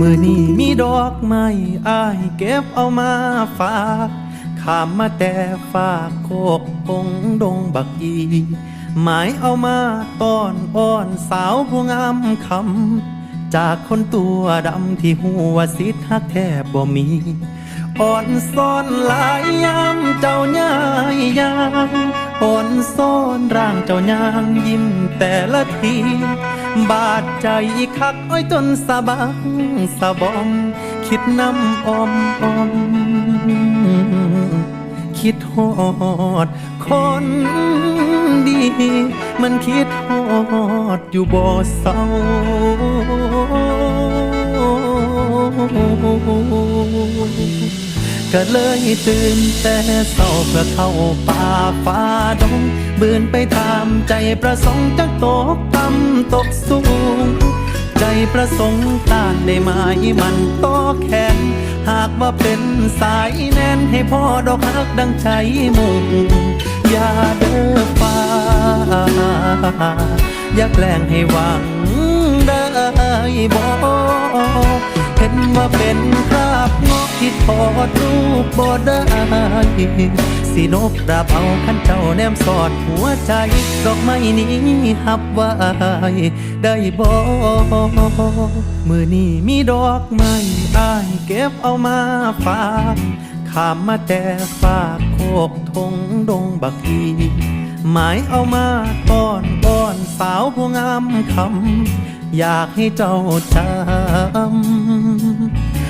มือนี้มีดอกไม้อายเก็บเอามาฝากขามมาแต่ฝากโคกพงดงบักอีหมายเอามาต้อนอ้อนสาวผู้งามคำจากคนตัวดำที่หัวสิทธักแทบบ่มีอ่อนซ่อนหลายยามเจ้าย่ายยางอ่อนซ่อนร่างเจ้ายางยิ้มแต่ละที บาดใจคักอ้อยจนสะบังสะบอม คิดน้ำอมอม คิดฮอด คนดี มันคิดฮอดอยู่บ่เศร้า ก็เลยตื่นแต่เศร้าเพื่อเข้าป่าฟ้าดงบืนไปตามใจประสงค์จักตกต่ำตกสูง ใจประสงค์ต้านได้ไหมมันโตแขนหากว่าเป็นสายแน่นให้พ่อดอกฮักดังใจมุ่งอย่าเด้อฟ้า อย่าแกล้งให้หวังได้บ่เห็นว่าเป็นคราบ ที่ถอดรูปบ่ได้สินบดาบเอาขันเจ้าแนมสอดหัวใจ ดอกไม้นี้หับไว้ได้บ่มือนี้มีดอกไม้อายเก็บเอามาฝากขามมาแต่ฝากโคกทงดงบักอีหมายเอามาต้อนอ้อนสาวผู้งามคำอยากให้เจ้าจำ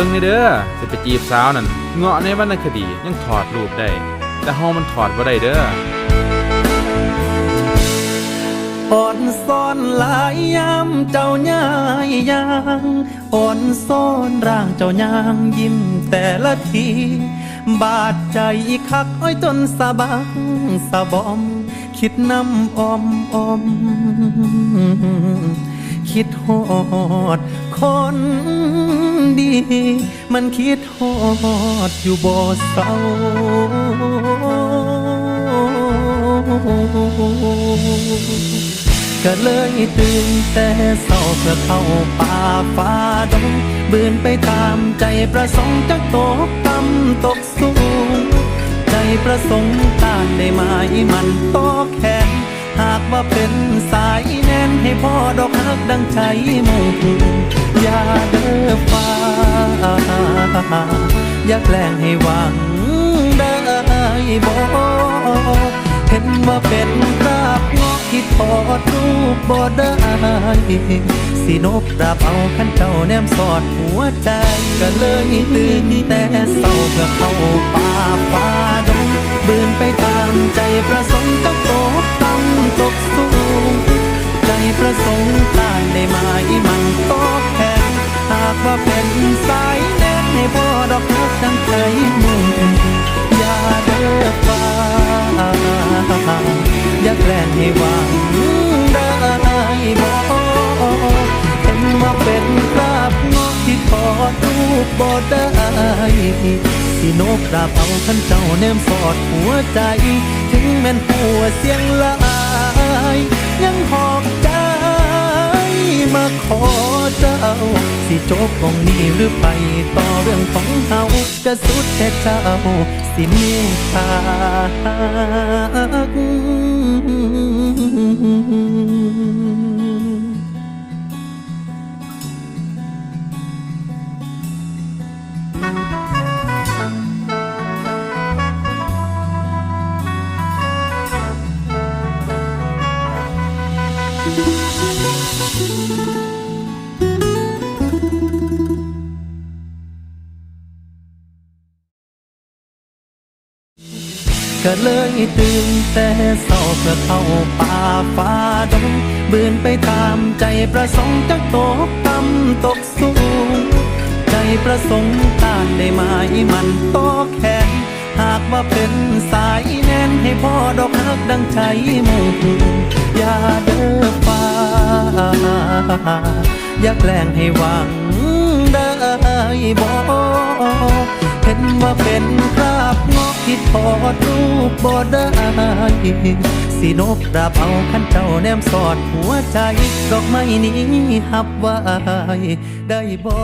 บิ่งนี่เด้อจะไปจีบสาวนั่นเงาะในวรรณคดียังถอดรูปได้ แต่เฮามันถอดบ่ได้เด้ออ่อนซ่อนหลายยามเจ้าย่ายยางอ่อนซ่อนร่างเจ้ายางยิ้มแต่ละที บาดใจคักอ้อยจนสะบังสะบอม คิดน้ำอมอม คิดฮอดคน มันคิดฮอดอยู่บ่เศร้าก็เลยตื่นแต่เศร้าเพื่อเข้าป่าฟ้าดงบืนไปตามใจประสงค์จักตกต่ำตกสูง ใจประสงค์ต้านได้ไหมมันโตแขนหากว่าเป็นสายแน่นให้พ่อดอกฮักดังใจมุ่ง อย่าเด้อฟ้า อย่าแกล้งให้หวังได้บ่เห็นว่าเป็นคราบงอกที่ถอดรูปบ่ได้สินบดาบเอาขันเจ้าแนมสอดหัวใจ ก็เลยตื่นแต่เศร้าเพื่อเข้าป่าฟ้าดงบืนไปตามใจประสงค์ต้องตกต่ำตกสูง ใจประสงค์ต้านได้มมั ให้หวังได้บ่เห็นว่าเป็นคราบงอกที่ถอดรูปบ่ได้สินบดาบเอาขันเจ้าแนมสอดหัวใจ ถึงแม่นหัวเสียงลายยังหอบใจมาขอเจ้า สิจบตรงนี้หรือไปต่อเรื่องของเฮาก็สุดแต่เจ้า สิเมตตา ก็เลยตื่นแต่เศร้าเพื่อเข้าป่าฟ้าดงบืนไปตามใจประสงค์จักตกต่ำตกสูง ใจประสงค์ต้านได้ไหมมันโตแขน หากว่าเป็นสายแน่นให้พ่อดอกฮักดังใจมู่ อย่าเด้อฟ้า อย่าแกล้งให้หวังได้บ่เห็นว่าเป็นคราบงอกที่ทอดรูปบ่ได้สินบราบเอาขันเจ้าแนมสอดหัวใจดอกไม้นี้หับไว้ได้บ่